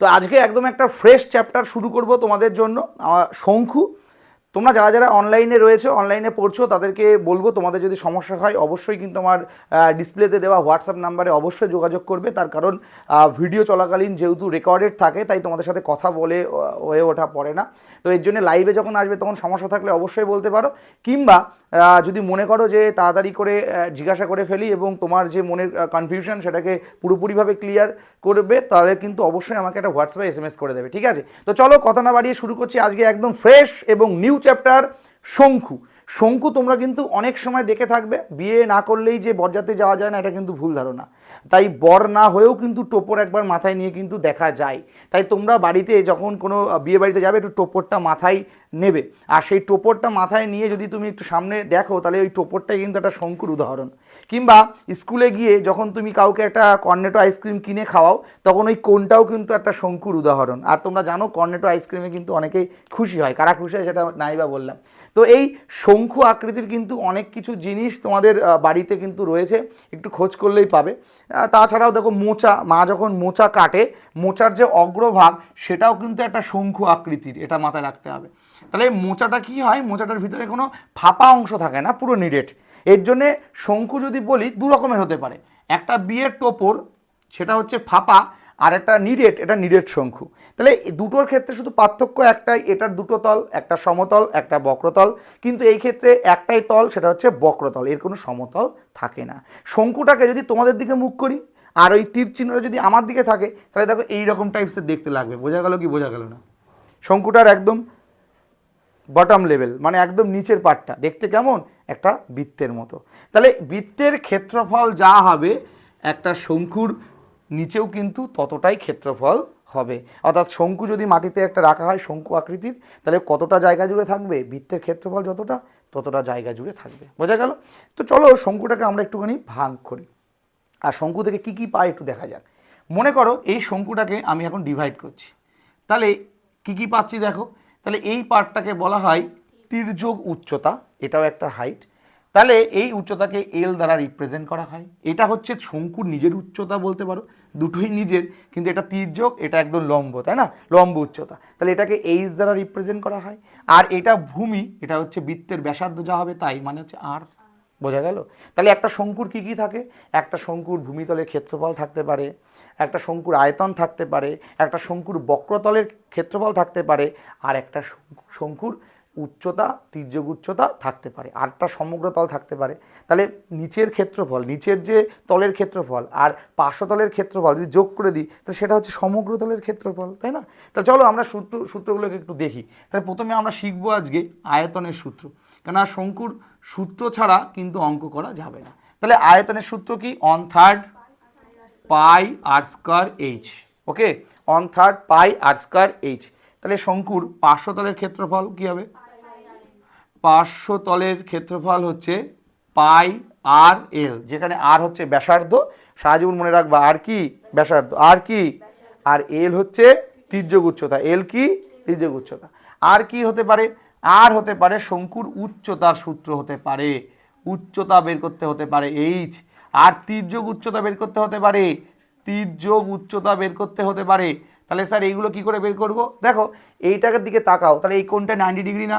তো আজকে একদম একটা ফ্রেশ চ্যাপ্টার শুরু করব তোমাদের জন্য, আমার শঙ্খু তোমরা যারা যারা অনলাইনে রয়েছে অনলাইনে পড়ছো, তাদেরকে বলব, তোমাদের যদি সমস্যা হয়, অবশ্যই কিন্তু আমার ডিসপ্লেতে দেওয়া হোয়াটসঅ্যাপ নাম্বারে অবশ্যই যোগাযোগ করবে। তার কারণ ভিডিও চলাকালীন যেহেতু রেকর্ডেড থাকে, তাই তোমাদের সাথে কথা বলে হয়ে ওঠা পড়ে না। তো এর জন্য লাইভে যখন আসবে, তখন সমস্যা থাকলে অবশ্যই বলতে পারো। কিংবা যদি মনে করো যে তাড়াতাড়ি করে জিজ্ঞাসা করে ফেলি এবং তোমার যে মনের কনফিউশন সেটাকে পুরোপুরিভাবে ক্লিয়ার করবে, তাহলে কিন্তু অবশ্যই আমাকে একটা হোয়াটসঅ্যাপে এস এম এস করে দেবে, ঠিক আছে? তো চলো কথা না বাড়িয়ে শুরু করছি আজকে একদম ফ্রেশ এবং নিউ চ্যাপ্টার শঙ্খু। শঙ্কু তোমরা কিন্তু অনেক সময় দেখে থাকবে, বিয়ে না করলেই যে বরজাতে যাওয়া যায় না, এটা কিন্তু ভুল ধারণা। তাই বর না হয়েও কিন্তু টোপর একবার মাথায় নিয়ে কিন্তু দেখা যায়। তাই তোমরা বাড়িতে যখন কোনো বিয়ে বাড়িতে যাবে, একটু টোপরটা মাথায় নেবে। আর সেই টোপরটা মাথায় নিয়ে যদি তুমি একটু সামনে দেখো, তাহলে ওই টোপরটাই কিন্তু একটা শঙ্কুর উদাহরণ। কিংবা স্কুলে গিয়ে যখন তুমি কাউকে একটা কর্নেটো আইসক্রিম কিনে খাওয়াও, তখন ওই কোনটাও কিন্তু একটা শঙ্কুর উদাহরণ। আর তোমরা জানো কর্নেটো আইসক্রিমে কিন্তু অনেকেই খুশি হয়। কারা খুশি হয় সেটা নাই বা বললাম। তো এই শঙ্কু আকৃতির কিন্তু অনেক কিছু জিনিস তোমাদের বাড়িতে কিন্তু রয়েছে। একটু খোঁজ করলেই পাবে। তাছাড়াও দেখো মোচা, মা যখন মোচা কাটে, মোচার যে অগ্রভাগ, সেটাও কিন্তু একটা শঙ্কু আকৃতির। এটা মাথায় রাখতে হবে। তাহলে মোচাটা কি হয়? মোচাটার ভিতরে কোনো ফাঁপা অংশ থাকে না, পুরো নিরেট। এর জন্যে শঙ্কু যদি বলি দু রকমের হতে পারে। একটা বিয়ের টোপর, সেটা হচ্ছে ফাঁপা, আর একটা নিরেট, এটা নিরেট শঙ্কু। তাহলে দুটোর ক্ষেত্রে শুধু পার্থক্য একটাই, এটার দুটো তল, একটা সমতল, একটা বক্রতল। কিন্তু এই ক্ষেত্রে একটাই তল, সেটা হচ্ছে বক্রতল, এর কোনো সমতল থাকে না। শঙ্কুটাকে যদি তোমাদের দিকে মুখ করি, আর ওই তীর চিহ্নটা যদি আমার দিকে থাকে, তাহলে দেখো এই রকম টাইপসের দেখতে লাগবে। বোঝা গেল কি বোঝা গেল না? শঙ্কুটার একদম বটম লেভেল মানে একদম নিচের পাটটা দেখতে কেমন? একটা বৃত্তের মতো। তাহলে বৃত্তের ক্ষেত্রফল যা হবে, একটা শঙ্কুর নিচেও কিন্তু ততটাই ক্ষেত্রফল হবে। অর্থাৎ শঙ্কু যদি মাটিতে একটা রাখা হয়, শঙ্কু আকৃতির, তাহলে কতটা জায়গা জুড়ে থাকবে? বৃত্তের ক্ষেত্রফল যতটা, ততটা জায়গা জুড়ে থাকবে। বোঝা গেল? তো চলো শঙ্কুটাকে আমরা একটুখানি ভাগ করি। আর শঙ্কু থেকে কী কী পায় একটু দেখা যাক। মনে করো এই শঙ্কুটাকে আমি এখন ডিভাইড করছি। তাহলে কি কি পাচ্ছি দেখো? তাহলে এই পার্টটাকে বলা হয় তির্যক উচ্চতা, এটাও একটা হাইট তাহলে এই উচ্চতাকে এল দ্বারা রিপ্রেজেন্ট করা হয়। এটা হচ্ছে শঙ্কুর নিজের উচ্চতা বলতে পারো, দুটোই নিজের, কিন্তু এটা তির্যক এটা একদম লম্ব, তাই না? লম্ব উচ্চতা। তাহলে এটাকে এইচ দ্বারা রিপ্রেজেন্ট করা হয়। আর এটা ভূমি, এটা হচ্ছে বৃত্তের ব্যাসার্ধ যা হবে তাই মানে হচ্ছে আর বোঝা গেল? তাহলে একটা শঙ্কুর কি কি থাকে? একটা শঙ্কুর ভূমিতলের ক্ষেত্রফল থাকতে পারে, একটা শঙ্কুর আয়তন থাকতে পারে, একটা শঙ্কুর বক্রতলের ক্ষেত্রফল থাকতে পারে, আর একটা শঙ্কুর উচ্চতা, তির্যক উচ্চতা থাকতে পারে। আটটা সমগ্র তল থাকতে পারে। তাহলে নিচের ক্ষেত্রফল, নিচের যে তলের ক্ষেত্রফল আর পার্শ্বতলের ক্ষেত্রফল যদি যোগ করে দিই, তাহলে সেটা হচ্ছে সমগ্র তলের ক্ষেত্রফল, তাই না? তাহলে চলো আমরা সূত্র, সূত্রগুলোকে একটু দেখি। তাহলে প্রথমে আমরা শিখব আজকে আয়তনের সূত্র। কেননা শঙ্কুর সূত্র ছাড়া কিন্তু অঙ্ক করা যাবে না। তাহলে আয়তনের সূত্র কি? One third pi R square H okay one third pi R square H তাহলে শঙ্কুর পার্শ্বতলের ক্ষেত্রফল কি হবে? পার্শ্বতলের ক্ষেত্রফল হচ্ছে পাই আর এল, যেখানে আর হচ্ছে ব্যাসার্ধ। সারা জীবন মনে রাখবা, আর কি ব্যাসার্ধ? আর কি? আর এল হচ্ছে তির্যক এল কি? তির্যক আর কি হতে পারে? আর হতে পারে শঙ্কুর উচ্চতার সূত্র হতে পারে। উচ্চতা বের করতে হতে পারে এইচ আর তির্যক উচ্চতা বের করতে হতে পারে? তির্যক উচ্চতা বের করতে হতে পারে। তাহলে স্যার, এইগুলো কি করে বের করব? দেখো, এইটার দিকে তাকাও। তাহলে এই কোনটা নাইনটি ডিগ্রি না?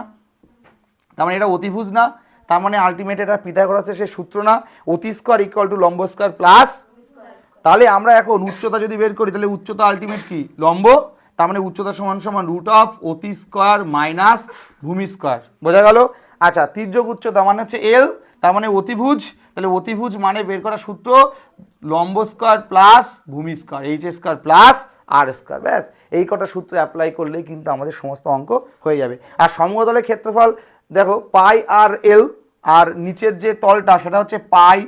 তার মানে এটা অতিভুজ না, তার মানে আলটিমেট এটা পিথাগোরাসের সে সূত্র না, অতি স্কোয়ার ইকুয়াল টু লম্ব স্কোয়ার প্লাস তাহলে আমরা এখন উচ্চতা যদি বের করি, তাহলে উচ্চতা আলটিমেট কি? লম্ব, তার মানে উচ্চতা সমান সমান রুট অফ অতি স্কোয়ার মাইনাস ভূমি স্কোয়ার বোঝা গেল? আচ্ছা তির্যক উচ্চতা মানে হচ্ছে এল তার মানে অতিভুজ, তাহলে অতিভুজ মানে বের করা সূত্র লম্ব স্কোয়ার প্লাস ভূমি square H square plus R square ব্যাস। এই কটা সূত্র অ্যাপ্লাই করলেই কিন্তু আমাদের সমস্ত অঙ্ক হয়ে যাবে। আর সমতলের ক্ষেত্রফল দেখো, পাই আর এল, আর নিচের যে তলটা, সেটা হচ্ছে পাই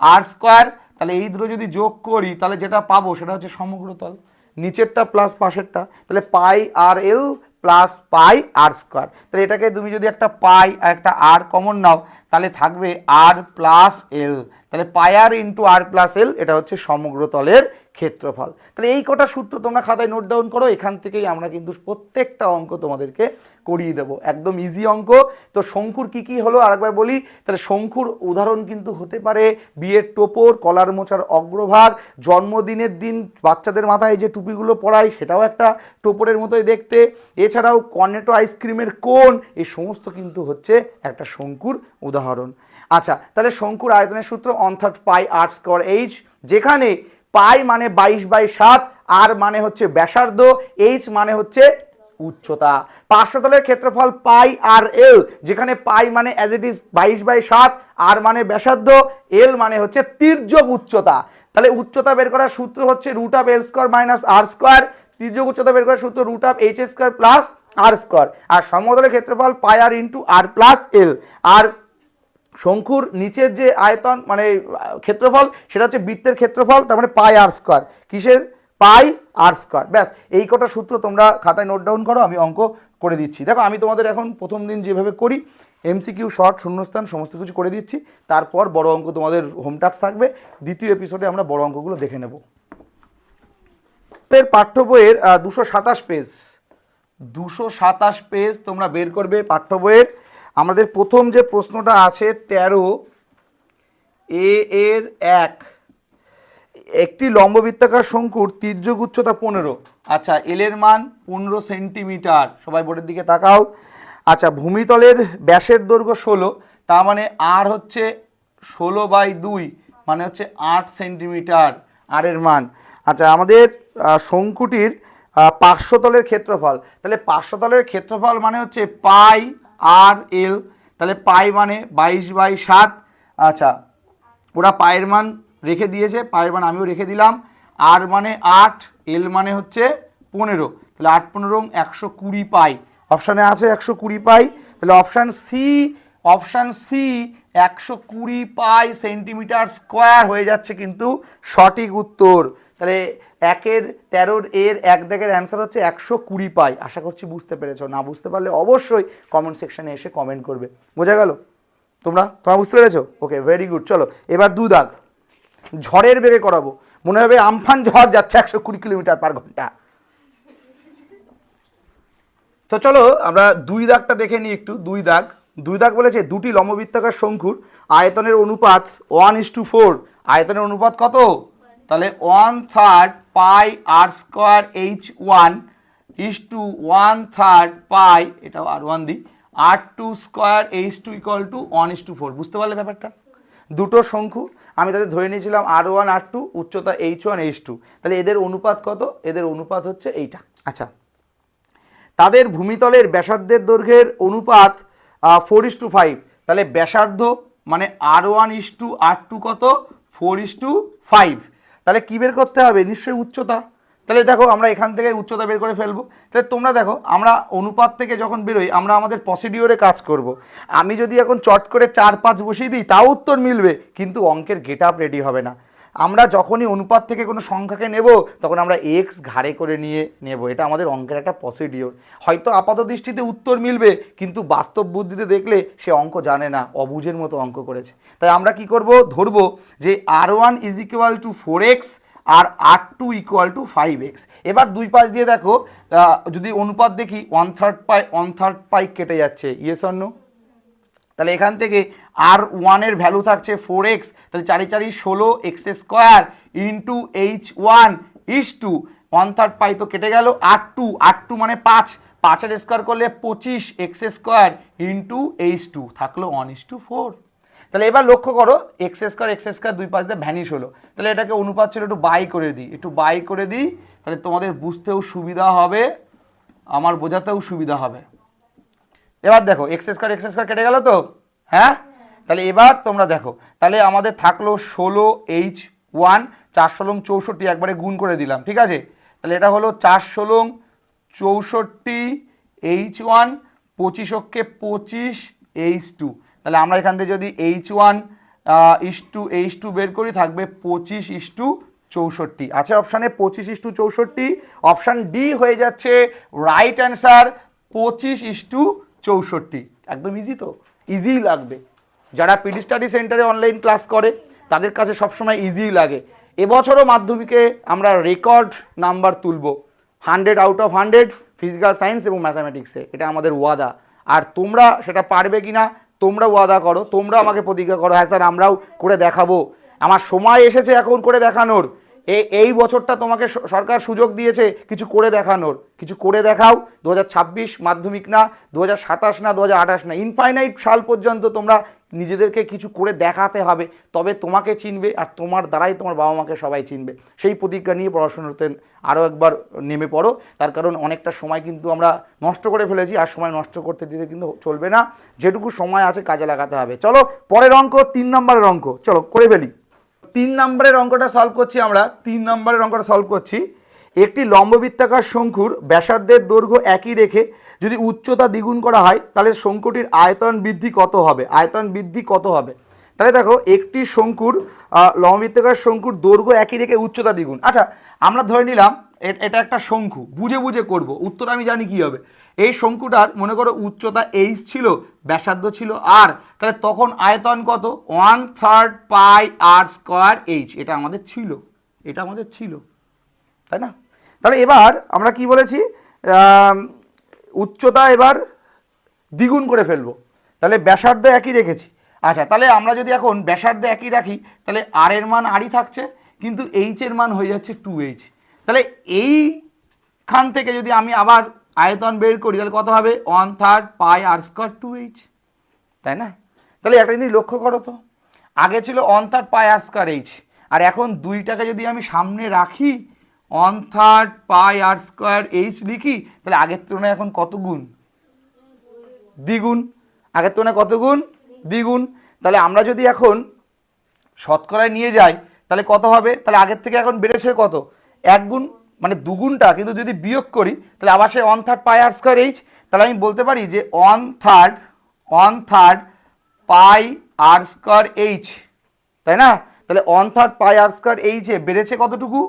আর স্কোয়ার। তাহলে এই দুটো যদি যোগ করি, তাহলে যেটা পাবো, সেটা হচ্ছে সমগ্র তল। নিচেরটা প্লাস পাশেরটা। তাহলে পাই আর এল প্লাস পাই আর স্কোয়ার। তাহলে এটাকে তুমি যদি একটা পাই আর একটা আর কমন নাও, তাহলে থাকবে আর প্লাস এল। তাহলে পায়ার ইন্টু আর প্লাস এল, এটা হচ্ছে সমগ্র তলের ক্ষেত্রফল। তাহলে এই কটা সূত্র তোমরা খাতায় নোট ডাউন করো, এখান থেকেই আমরা কিন্তু প্রত্যেকটা অঙ্ক তোমাদেরকে করিয়ে দেবো। একদম ইজি অঙ্ক। তো শঙ্কুর কি কি হলো? আরেকবার বলি, তাহলে শঙ্কুর উদাহরণ কিন্তু হতে পারে বিয়ের টোপর, কলার মোচার অগ্রভাগ, জন্মদিনের দিন বাচ্চাদের মাথায় যে টুপিগুলো পরায়, সেটাও একটা টোপরের মতোই দেখতে। এছাড়াও কর্নেটো আইসক্রিমের কোন, এই সমস্ত কিন্তু হচ্ছে একটা শঙ্কুর উদাহরণ। আচ্ছা তাহলে শঙ্কুর আয়তনের সূত্র অনথার্ড পাই আর স্কোয়ার এইচ যেখানে পাই মানে বাইশ বাই সাত, আর মানে হচ্ছে ব্যাসার্ধ এইচ মানে হচ্ছে উচ্চতা। পার্শ্বতলের ক্ষেত্রফল পাই আর এল, যেখানে পাই মানে অ্যাজ ইট ইজ বাইশ বাই সাত, আর মানে ব্যাসার্ধ, এল মানে হচ্ছে তির্যক উচ্চতা। তাহলে উচ্চতা বের করার সূত্র হচ্ছে root of L square minus R square তির্যক উচ্চতা বের করার সূত্র root of H square plus R square আর সমতলের ক্ষেত্রফল পাই আর ইন্টু আর প্লাস এল আর শঙ্কুর নিচের যে আয়তন মানে ক্ষেত্রফল, সেটা হচ্ছে বৃত্তের ক্ষেত্রফল, তার মানে পাই আর স্কোয়ার কিসের? Pi R square. ব্যাস, এই কটা সূত্র তোমরা খাতায় নোট ডাউন করো, আমি অঙ্ক করে দিচ্ছি। দেখো, আমি তোমাদের এখন প্রথম দিন যেভাবে করি এমসিকিউ শর্ট শূন্যস্থান, সমস্ত কিছু করে দিচ্ছি। তারপর বড় অঙ্ক তোমাদের হোম থাকবে। দ্বিতীয় এপিসোডে আমরা বড় অঙ্কগুলো দেখে নেব। এর পাঠ্য বইয়ের দুশো সাতাশ পেজ দুশো সাতাশ পেজ তোমরা বের করবে পাঠ্য বইয়ের। আমাদের প্রথম যে প্রশ্নটা আছে তেরো এ এর এক। একটি লম্ববৃত্তাকার শঙ্কুর তির্যক উচ্চতা পনেরো। আচ্ছা এলের মান পনেরো সেন্টিমিটার। সবাই বোর্ডের দিকে তাকাও। আচ্ছা ভূমিতলের ব্যাসের দৈর্ঘ্য ষোলো, তার মানে আর হচ্ছে ষোলো বাই দুই মানে হচ্ছে আট সেন্টিমিটার আর এর মান। আচ্ছা আমাদের শঙ্কুটির পার্শ্বতলের ক্ষেত্রফল। তাহলে পার্শ্বতলের ক্ষেত্রফল মানে হচ্ছে পাই আর এল তাহলে পাই মানে বাইশ বাই সাত। আচ্ছা ওরা পায়ের মান রেখে দিয়েছে, পায়ের মান আমিও রেখে দিলাম। আর মানে আট, এল মানে হচ্ছে পনেরো। তাহলে আট, পনেরো একশো কুড়ি পাই। অপশানে আছে একশো কুড়ি পাই। তাহলে অপশান সি অপশান সি একশো কুড়ি পাই সেন্টিমিটার স্কোয়ার হয়ে যাচ্ছে কিন্তু সঠিক উত্তর। তাহলে একের, তেরোর, এর, এক দাগের অ্যান্সার হচ্ছে একশো কুড়ি পাই। আশা করছি বুঝতে পেরেছ। না বুঝতে পারলে অবশ্যই কমেন্ট সেকশানে এসে কমেন্ট করবে। বোঝা গেল? তোমরা? তোমরা বুঝতে পেরেছ? Okay, very good. চলো, এবার দু দাগ ঝড়ের বেগে করাবো। মনে হবে আমফান ঝড় যাচ্ছে একশো কুড়ি কিলোমিটার পার ঘণ্টা। তো চলো, আমরা দুই দাগটা দেখে নিই একটু, দুই দাগ। দুই দাগ বলেছে দুটি লম্ববৃত্তাকার শঙ্কুর। আয়তনের অনুপাত ওয়ান ইস টু ফোর আয়তনের অনুপাত কত? তাহলে one third pi R square H one is two one third pi এটাও আর ওয়ান দিই R two square H two equal to one is two four বুঝতে পারলে ব্যাপারটা? দুটো শঙ্কু আমি তাদের ধরে নিয়েছিলাম আর ওয়ান আর টু উচ্চতা এইচ ওয়ান এইচ টু। তাহলে এদের অনুপাত কত? এদের অনুপাত হচ্ছে এইটা। আচ্ছা। তাদের ভূমিতলের ব্যাসার্ধের দৈর্ঘ্যের অনুপাত ফোর ইস টু ফাইভ তাহলে ব্যাসার্ধ মানে R one is two R two কত? ফোর ইস টু ফাইভ তাহলে কী বের করতে হবে? নিশ্চয়ই উচ্চতা। তাহলে দেখো আমরা এখান থেকে উচ্চতা বের করে ফেলব। তাহলে তোমরা দেখো, আমরা অনুপাত থেকে যখন বেরোই, আমরা আমাদের প্রসিডিওরে কাজ করব। আমি যদি এখন চট করে চার পাঁচ বসিয়ে দিই, তাও উত্তর মিলবে, কিন্তু অঙ্কের গেট আপ রেডি হবে না। আমরা যখনই অনুপাত থেকে কোনো সংখ্যাকে নেব, তখন আমরা এক্স ঘাড়ে করে নিয়ে নেব। এটা আমাদের অঙ্কের একটা প্রসিডিওর হয়তো আপাত দৃষ্টিতে উত্তর মিলবে, কিন্তু বাস্তব বুদ্ধিতে দেখলে সে অঙ্ক জানে না, অবুঝের মতো অঙ্ক করেছে। তাই আমরা কি করব, ধরবো যে R one is equal to four X R R two equal to five X এবার দুই পাশ দিয়ে দেখো যদি অনুপাত দেখি one third pi one third pi কেটে যাচ্ছে। ইয়েস অন্য তাহলে এখান থেকে আর ওয়ানের ভ্যালু থাকছে ফোর এক্স তাহলে চারি চারি ষোলো X square into H one is two one third pi তো কেটে গেল আর টু আর টু মানে পাঁচ। পাঁচের স্কোয়ার করলে পঁচিশ X square into H two থাকল ওয়ান ইস টু ফোর তাহলে এবার লক্ষ্য করো এক্স স্কোয়ার এক্স স্কোয়ার দুই পাশ দিয়ে ভ্যানিশ হলো। তাহলে এটাকে অনুপাত ছিল একটু বাই করে দিই, একটু বাই করে দিই, তাহলে তোমাদের বুঝতেও সুবিধা হবে, আমার বোঝাতেও সুবিধা হবে। এবার দেখো এক্স স্কোয়ার এক্স স্কোয়ার কেটে গেল তো? হ্যাঁ? তাহলে এবার তোমরা দেখো, তাহলে আমাদের থাকল ষোলো এইচ ওয়ান চার ষোলং চৌষট্টি, একবারে গুণ করে দিলাম, ঠিক আছে? তাহলে এটা হলো চার ষোলং চৌষট্টি এইচ ওয়ান পঁচিশ অক্ষে পঁচিশ এইচ টু তাহলে আমরা এখান থেকে যদি H one is two H two বের করি, থাকবে পঁচিশ ইস টু চৌষট্টি। আছে অপশানে পঁচিশ ইস টু চৌষট্টি। অপশান ডি হয়ে যাচ্ছে রাইট অ্যান্সার পঁচিশ ইস টু চৌষট্টি। একদম ইজি তো? ইজিই লাগবে। যারা পিডি স্টাডি সেন্টারে অনলাইন ক্লাস করে, তাদের কাছে সবসময় ইজি লাগে। এবছরও মাধ্যমিকে আমরা রেকর্ড নাম্বার তুলব। Hundred out of hundred physical science এবং ম্যাথামেটিক্সে এটা আমাদের ওয়াদা। আর তোমরা সেটা পারবে কি না তোমরা ওয়াদা করো, তোমরা আমাকে প্রতিজ্ঞা করো হ্যাঁ স্যার, আমরাও করে দেখাবো। আমার সময় এসেছে এখন করে দেখানোর। এই এই বছরটা তোমাকে সরকার সুযোগ দিয়েছে কিছু করে দেখানোর। কিছু করে দেখাও, দু হাজার ছাব্বিশ মাধ্যমিক না, দু হাজার সাতাশ না, দু হাজার আঠাশ না, ইনফাইনাইট সাল পর্যন্ত তোমরা নিজেদেরকে কিছু করে দেখাতে হবে, তবে তোমাকে চিনবে আর তোমার দ্বারাই তোমার বাবা মাকে সবাই চিনবে। সেই প্রতিজ্ঞা নিয়ে পড়াশোনাতে আরও একবার নেমে পড়ো। তার কারণ অনেকটা সময় কিন্তু আমরা নষ্ট করে ফেলেছি, আর সময় নষ্ট করতে দিতে কিন্তু চলবে না। যেটুকু সময় আছে কাজে লাগাতে হবে। চলো, পরের অঙ্ক, তিন নম্বরের অঙ্ক। চলো, করে ফেলি। তিন নম্বরের অঙ্কটা সলভ করছি আমরা। তিন নম্বরের অঙ্কটা সলভ করছি। একটি লম্ববৃত্তাকার শঙ্কুর ব্যাসার্ধের দৈর্ঘ্য একই রেখে যদি উচ্চতা দ্বিগুণ করা হয়, তাহলে শঙ্কুটির আয়তন বৃদ্ধি কত হবে? আয়তন বৃদ্ধি কত হবে? তাহলে দেখো, একটি শঙ্কুর লম্ববৃত্তাকার শঙ্কুর দৈর্ঘ্য একই রেখে উচ্চতা দ্বিগুণ। আচ্ছা আমরা ধরে নিলাম এটা একটা শঙ্কু। বুঝে বুঝে করব। উত্তর আমি জানি কি হবে। এই শঙ্কুটার, মনে করো, উচ্চতা এইচ ছিল, ব্যাসার্ধ ছিল আর তাহলে তখন আয়তন কত? One third pi R square H এটা আমাদের ছিল। এটা আমাদের ছিল। তাই না? তাহলে এবার আমরা কি বলেছি? উচ্চতা এবার দ্বিগুণ করে ফেলব। তাহলে ব্যাসার্ধ একই রেখেছি। আচ্ছা তাহলে আমরা যদি এখন ব্যাসার্ধ একই রাখি, তাহলে আর এর মান আরই থাকছে, কিন্তু এইচ এর মান হয়ে যাচ্ছে টু এইচ তাহলে এইখান থেকে যদি আমি আবার আয়তন বের করি, তাহলে কত হবে? One third pi R square two H তাই না? তাহলে একটা জিনিস লক্ষ্য করো তো। আগে ছিল one third pi R square H আর এখন দুইটাকে যদি আমি সামনে রাখি one third pi R square H লিখি? তাহলে আগের তুলনায় এখন কত গুণ? দ্বিগুণ। আগের তুলনায় কত গুণ? দ্বিগুণ। তাহলে আমরা যদি এখন শতকরায় নিয়ে যাই, তাহলে কত হবে? তাহলে আগের থেকে এখন বেড়েছে কত? এক গুণ মানে দুগুণটা, কিন্তু যদি বিয়োগ করি, তাহলে আবার সে one third pi R square H, তাহলে আমি বলতে পারি যে one third one third pi R square H, তাই না? তাহলে one third pi R square এইচে বেড়েছে কতটুকু?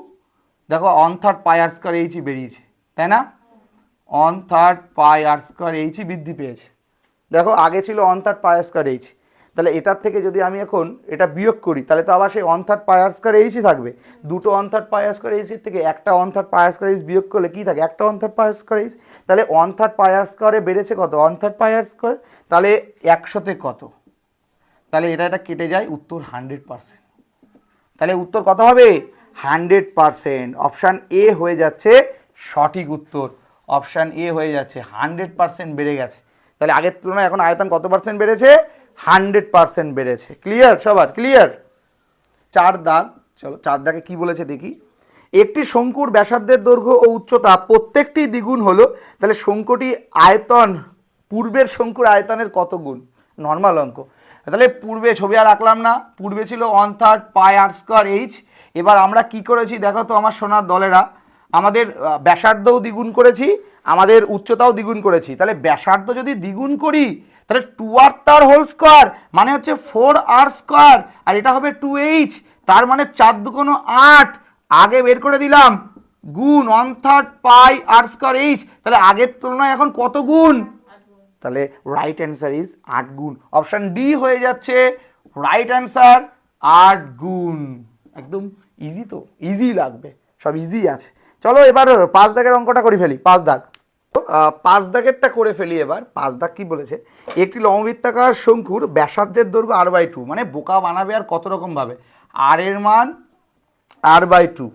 দেখো one third pi R square এইচই বেরিয়েছে, তাই না? One third pi R square এইচই বৃদ্ধি পেয়েছে। দেখো, আগে ছিল one third pi R square H তাহলে এটার থেকে যদি আমি এখন এটা বিয়োগ করি, তাহলে তো আবার সেই one third pi R square এইচই থাকবে। দুটো one third pi R square এইচের থেকে একটা one third pi R square H বিয়োগ করলে কী থাকে? একটা one third pi R square H তাহলে অন থার্ড পাই আর স্কোয়ারে বেড়েছে কত? One third pi R square তাহলে একশোতে কত? তাহলে এটা এটা কেটে যায় উত্তর হান্ড্রেড পারসেন্ট তাহলে উত্তর কত হবে? Hundred percent. অপশান এ হয়ে যাচ্ছে সঠিক উত্তর। অপশান এ হয়ে যাচ্ছে হান্ড্রেড পারসেন্ট বেড়ে গেছে। তাহলে আগের তুলনায় এখন আয়তন কত পার্সেন্ট বেড়েছে? হান্ড্রেড পারসেন্ট বেড়েছে। ক্লিয়ার সবার? ক্লিয়ার চার দাগ। চলো, চার দাগে কি বলেছে দেখি। একটি শঙ্কুর ব্যাসার্ধের দৈর্ঘ্য ও উচ্চতা প্রত্যেকটি দ্বিগুণ হলো। তাহলে শঙ্কুটি আয়তন, পূর্বের শঙ্কুর আয়তনের কত গুণ? নর্মাল অঙ্ক। তাহলে পূর্বে ছবি আর আঁকলাম না, পূর্বে ছিল one third pi r square h এবার আমরা কি করেছি, দেখো তো আমার সোনার দলেরা, আমাদের ব্যাসার্ধও দ্বিগুণ করেছি, আমাদের উচ্চতাও দ্বিগুণ করেছি। তাহলে ব্যাসার্ধ যদি দ্বিগুণ করি, তাহলে টু আর তার হোল স্কোয়ার মানে হচ্ছে ফোর আর স্কোয়ার আর এটা হবে টু এইচ তার মানে চার দুকোনো আট। আগে বের করে দিলাম, গুণ one third pi r square h তাহলে আগের তুলনায় এখন কত গুণ? তাহলে রাইট অ্যান্সার ইজ আট গুণ। অপশান ডি হয়ে যাচ্ছে রাইট অ্যান্সার আট গুণ। একদম ইজি তো ইজি লাগবে, সব ইজি আছে। চলো এবার পাঁচ দাগের অঙ্কটা করে ফেলি, পাঁচ দাগ। পাঁচ দাগেরটা করে ফেলি এবার, পাঁচ দাগ কি বলেছে? একটি লম্ববৃত্তাকার শঙ্কুর ব্যাসার্ধের দৈর্ঘ্য আর বাই টু মানে বোকা বানাবে আর কত রকম ভাবে? আর এর মান আর বাই টু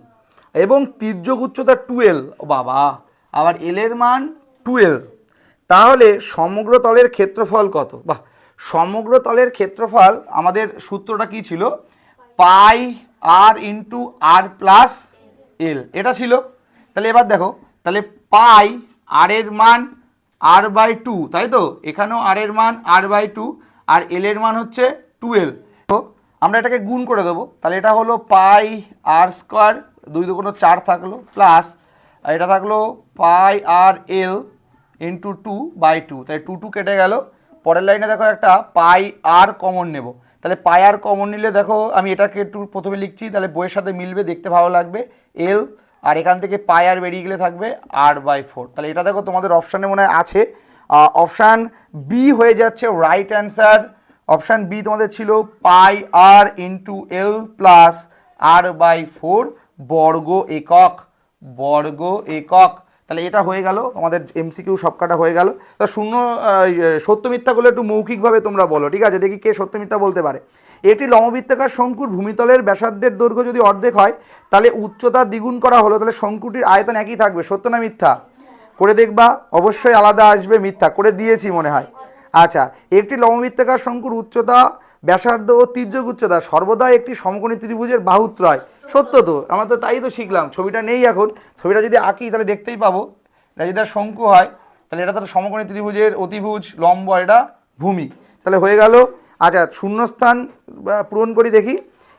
এবং তির্যক উচ্চতা টুয়েলভ বাবা, আবার এল এর মান টুয়েলভ তাহলে সমগ্র তলের ক্ষেত্রফল কত? বাহ! সমগ্র তলের ক্ষেত্রফল আমাদের সূত্রটা কি ছিল? Pi r into r plus l. এটা ছিল? তাহলে এবার দেখো, তাহলে পাই আর এর মান আর বাই টু, তাই তো? এখানেও আর এর মান আর বাই টু, আর এল এর মান হচ্ছে টুয়েলভ তো আমরা এটাকে গুণ করে দেবো। তাহলে এটা হলো পাই আর স্কোয়ার, দুই দুগুণ চার থাকল, প্লাস এটা থাকল pi r l into two by two তাই টু টু কেটে গেল। পরের লাইনে দেখো একটা পাই আর কমন নেব। তাহলে পাই আর কমন নিলে দেখো, আমি এটাকে একটু প্রথমে লিখছি, তাহলে বইয়ের সাথে মিলবে, দেখতে ভালো লাগবে। এল আর এখান থেকে পাই আর বেরিয়ে গেলে থাকবে আর বাই ফোর তাহলে এটা দেখো তোমাদের অপশানে মনে হয় আছে। অপশান বি হয়ে যাচ্ছে রাইট অ্যান্সার অপশান বি তোমাদের ছিল pi r into l plus r by four বর্গ একক। বর্গ একক। তাহলে এটা হয়ে গেল তোমাদের এমসিকিউ সবকটা হয়ে গেল। তা শূন্য ইয়ে, সত্য মিথ্যাগুলো একটু মৌখিকভাবে তোমরা বলো ঠিক আছে? দেখি কে সত্য মিথ্যা বলতে পারে। এটি লমবৃত্তাকার শঙ্কুর ভূমিতলের ব্যাসার্ধের দৈর্ঘ্য যদি অর্ধেক হয় তাহলে উচ্চতা দ্বিগুণ করা হলো তাহলে শঙ্কুটির আয়তন একই থাকবে সত্য না মিথ্যা? করে দেখবা অবশ্যই আলাদা আসবে মিথ্যা করে দিয়েছি মনে হয়। আচ্ছা একটি লমবৃত্তাকার শঙ্কুর উচ্চতা ব্যাসার্ধ ও তির্যক উচ্চতা সর্বদা একটি সমকোণী ত্রিভুজের বাহুত্রয়। সত্য তো, আমরা তো তাই তো শিখলাম। ছবিটা নেই এখন, ছবিটা যদি আঁকি তাহলে দেখতেই পাবো। এটা যদি শঙ্কু হয়, তাহলে এটা তাহলে সমকোণী ত্রিভুজের অতিভুজ, লম্ব এটা ভূমি। তাহলে হয়ে গেল আচ্ছা শূন্যস্থান পূরণ করি দেখি।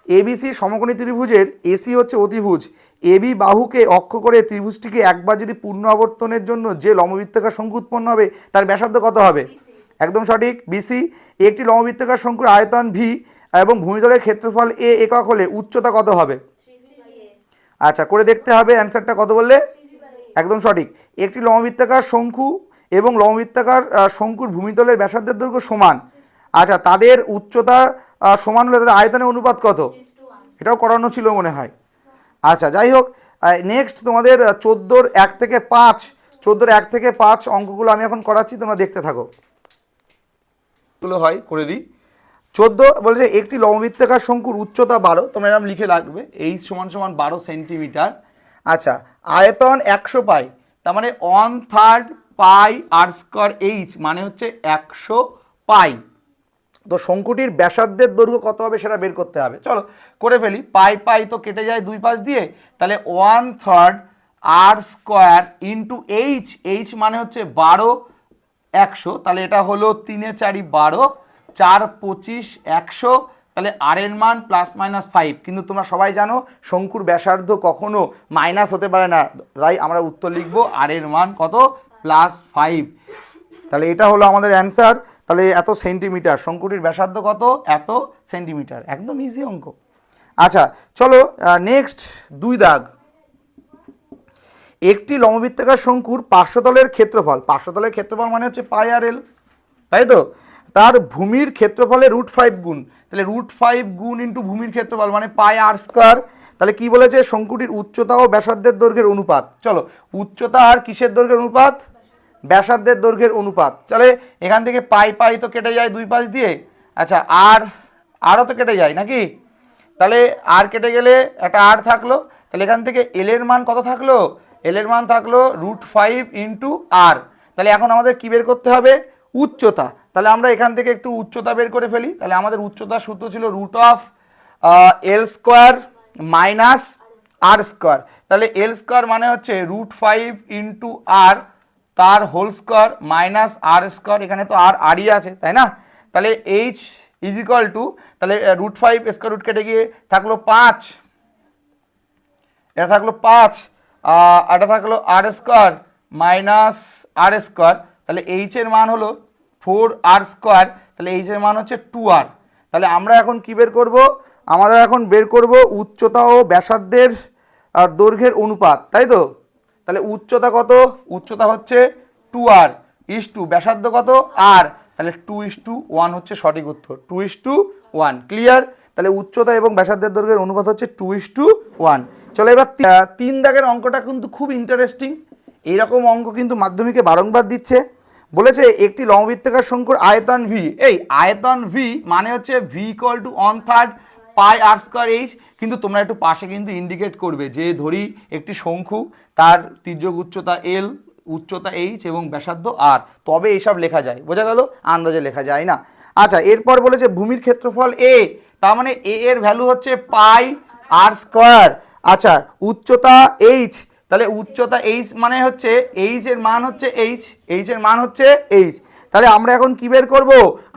এবিসি সমকোণী ত্রিভুজের এসি হচ্ছে অতিভুজ। এবি বাহুকে অক্ষ করে ত্রিভুজটিকে একবার যদি পূর্ণ আবর্তনের জন্য যে লম্ববৃত্তাকার শঙ্কু উৎপন্ন হবে, তার ব্যাসার্ধ কত হবে? একদম সঠিক বিসি একটি লম্ববৃত্তাকার শঙ্কুর আয়তন ভি, এবং ভূমিতলের ক্ষেত্রফল এ একক হলে উচ্চতা কত হবে? আচ্ছা করে দেখতে হবে অ্যান্সারটা কত বললে? একদম সঠিক। একটি লম্ববৃত্তাকার শঙ্কু এবং লম্ববৃত্তাকার আহ, শঙ্কুর ভূমিতলের ব্যাসার্ধের দৈর্ঘ্য সমান। আচ্ছা তাদের উচ্চতা সমান হলে তাদের আয়তনের অনুপাত কত? এটাও করানো ছিল মনে হয়। আচ্ছা যাই হোক নেক্সট তোমাদের চোদ্দোর এক থেকে পাঁচ চোদ্দোর এক থেকে পাঁচ অঙ্কগুলো আমি এখন করাচ্ছি তোমরা দেখতে থাকো। হয় করে দিই। চোদ্দ বলছে একটি লম্ববৃত্তাকার শঙ্কুর উচ্চতা বারো তোমরা এরকম লিখে রাখবে এইচ সমান সমান বারো সেন্টিমিটার। আচ্ছা আয়তন একশো পাই, তার মানে one third pi r square h মানে হচ্ছে একশো পাই। তো শঙ্কুটির ব্যাসার্ধের দৈর্ঘ্য কত হবে সেটা বের করতে হবে। চলো, করে ফেলি, পাই পাই তো কেটে যায় দুই পাশ দিয়ে, তাহলে one third r square into h h মানে হচ্ছে বারো একশো, তাহলে এটা হলো তিনে চারি বারো চার, পঁচিশ, একশো, তাহলে আর এর মান প্লাস মাইনাস ফাইভ কিন্তু তোমরা সবাই জানো, শঙ্কুর ব্যাসার্ধ কখনো মাইনাস হতে পারে না। তাই আমরা উত্তর লিখব আর এর মান কত? প্লাস ফাইভ তাহলে এটা হলো আমাদের অ্যান্সার তাহলে এত সেন্টিমিটার শঙ্কুটির ব্যাসার্ধ কত? এত সেন্টিমিটার একদম ইজি অঙ্ক। আচ্ছা চলো নেক্সট দুই দাগ। একটি লম্ববৃত্তাকার শঙ্কুর পার্শ্বতলের ক্ষেত্রফল। পার্শ্বতলের ক্ষেত্রফল মানে হচ্ছে পাই আর এল। তাই তো? তার ভূমির ক্ষেত্রফলে রুট ফাইভ গুণ। তাহলে রুট ফাইভ গুণ ইন্টু ভূমির ক্ষেত্রফল মানে পাই আর স্কোয়ার তাহলে কি বলেছে? শঙ্কুটির উচ্চতা ও ব্যাসার্ধের দৈর্ঘ্যের অনুপাত। চলো, উচ্চতা আর কিসের দৈর্ঘ্যের অনুপাত? ব্যাসার্ধের দৈর্ঘ্যের অনুপাত। চলে, এখান থেকে পাই পাই তো কেটে যায় দুই পাশ দিয়ে। আচ্ছা আর আরও তো কেটে যায় নাকি? তাহলে আর কেটে গেলে একটা আর থাকল। তাহলে এখান থেকে এলের মান কত থাকল? এলের মান থাকল রুট ফাইভ ইন্টু আর তাহলে এখন আমাদের কী বের করতে হবে? উচ্চতা। তাহলে আমরা এখান থেকে একটু উচ্চতা বের করে ফেলি। তাহলে আমাদের উচ্চতার সূত্র ছিল root of l square minus r square তাহলে এল স্কোয়ার মানে হচ্ছে রুট ফাইভ ইন্টু আর তার whole square minus r square এখানে তো আর আরই আছে, তাই না? তাহলে এইচ ইজ ইকুয়াল টু তাহলে রুট ফাইভ স্কোয়ার রুট কেটে গিয়ে থাকল পাঁচ। এটা থাকল পাঁচ এটা থাকল r square minus r square তাহলে এইচ এর মান হলো ফোর আর স্কোয়ার তাহলে এইচ এর মান হচ্ছে টু আর তাহলে আমরা এখন কি বের করব? আমাদের এখন বের করব উচ্চতা ও ব্যাসার্ধের দৈর্ঘ্যের অনুপাত, তাই তো? তাহলে উচ্চতা কত? উচ্চতা হচ্ছে টু আর ইস টু ব্যাসার্ধ কত? আর তাহলে টু ইস টু ওয়ান হচ্ছে সঠিক উত্তর two is two one clear তাহলে উচ্চতা এবং ব্যাসার্ধের দৈর্ঘ্যের অনুপাত হচ্ছে টু ইস টু ওয়ান চলো এবার তিন দাগের অঙ্কটা কিন্তু খুব ইন্টারেস্টিং এইরকম অঙ্ক কিন্তু মাধ্যমিকে বারংবার দিচ্ছে। বলেছে একটি লম্ববৃত্তাকার শঙ্কুর আয়তন ভি এই আয়তন ভি মানে হচ্ছে V equal to one third pi r square h কিন্তু তোমরা একটু পাশে কিন্তু ইন্ডিকেট করবে যে ধরি একটি শঙ্কু, তার তির্যক উচ্চতা এল উচ্চতা এইচ এবং ব্যাসার্ধ আর তবে এইসব লেখা যায়। বোঝা গেল? আন্দাজে লেখা যায় না। আচ্ছা এরপর বলেছে ভূমির ক্ষেত্রফল এ তার মানে এ এর ভ্যালু হচ্ছে পাই আর স্কোয়ার আচ্ছা উচ্চতা এইচ তাহলে উচ্চতা এইচ মানে হচ্ছে এইচ এর মান হচ্ছে এইচ এইচ এর মান হচ্ছে এইচ তাহলে আমরা এখন কি বের করব?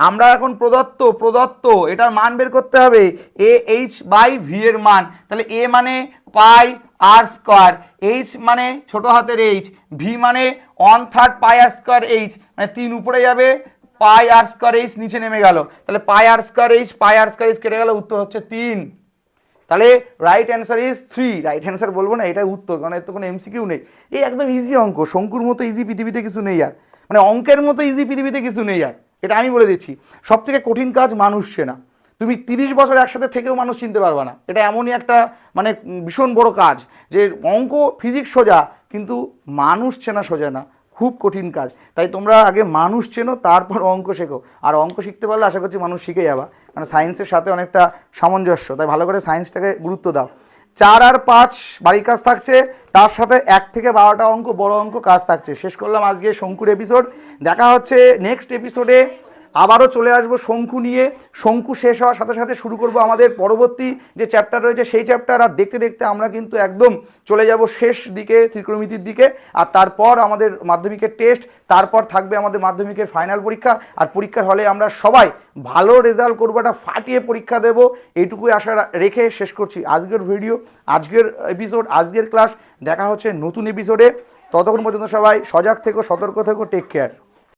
আমরা এখন প্রদত্ত প্রদত্ত, এটার মান বের করতে হবে এ এইচ বাই ভি এর মান। তাহলে এ মানে পাই আর স্কোয়ার এইচ মানে ছোট হাতের এইচ ভি মানে one third pi r square h মানে তিন উপরে যাবে, পাই আর স্কোয়ার এইচ নিচে নেমে গেল। তাহলে pi r square h pi r square h কেটে গেল, উত্তর হচ্ছে তিন। তাহলে right answer is three right answer বলব না, এটাই উত্তর, কারণ এর তো কোনো এমসিকিউ নেই। এই একদম ইজি অঙ্ক, শঙ্কুর মতো ইজি পৃথিবীতে কিছু নেই আর। মানে অঙ্কের মতো ইজি পৃথিবীতে কিছু নেই আর। এটা আমি বলে দিচ্ছি সব থেকে কঠিন কাজ মানুষ চেনা। তুমি তিরিশ বছর একসাথে থেকেও মানুষ চিনতে পারবে না। এটা এমনই একটা মানে ভীষণ বড় কাজ যে অঙ্ক ফিজিক্স সোজা, কিন্তু মানুষ চেনা সোজা না। খুব কঠিন কাজ। তাই তোমরা আগে মানুষ চেনো, তারপর অঙ্ক শেখো। আর অঙ্ক শিখতে পারলে আশা করছি মানুষ শিখে যাবা। মানে সায়েন্সের সাথে অনেকটা সামঞ্জস্য। তাই ভালো করে সায়েন্সটাকে গুরুত্ব দাও। চার আর পাঁচ বাড়ির কাজ থাকছে। তার সাথে এক থেকে বারোটা অঙ্ক, বড় অঙ্ক কাজ থাকছে। শেষ করলাম আজকে শঙ্কুর এপিসোড দেখা হচ্ছে নেক্সট এপিসোডে আবারও চলে আসব শঙ্কু নিয়ে। শঙ্কু শেষ হওয়ার সাথে সাথে শুরু করব আমাদের পরবর্তী যে চ্যাপ্টার রয়েছে, সেই চ্যাপ্টার আর দেখতে দেখতে আমরা কিন্তু একদম চলে যাব শেষ দিকে, ত্রিকোণমিতির দিকে। আর তারপর আমাদের মাধ্যমিকের টেস্ট তারপর থাকবে আমাদের মাধ্যমিকের ফাইনাল পরীক্ষা। আর পরীক্ষার হলে আমরা সবাই ভালো রেজাল্ট করব, একটা ফাটিয়ে পরীক্ষা দেবো। এইটুকুই আশা রেখে শেষ করছি আজকের ভিডিও আজকের এপিসোড আজকের ক্লাস দেখা হচ্ছে নতুন এপিসোডে ততক্ষণ পর্যন্ত সবাই সজাগ থেকো, সতর্ক থেকো টেক কেয়ার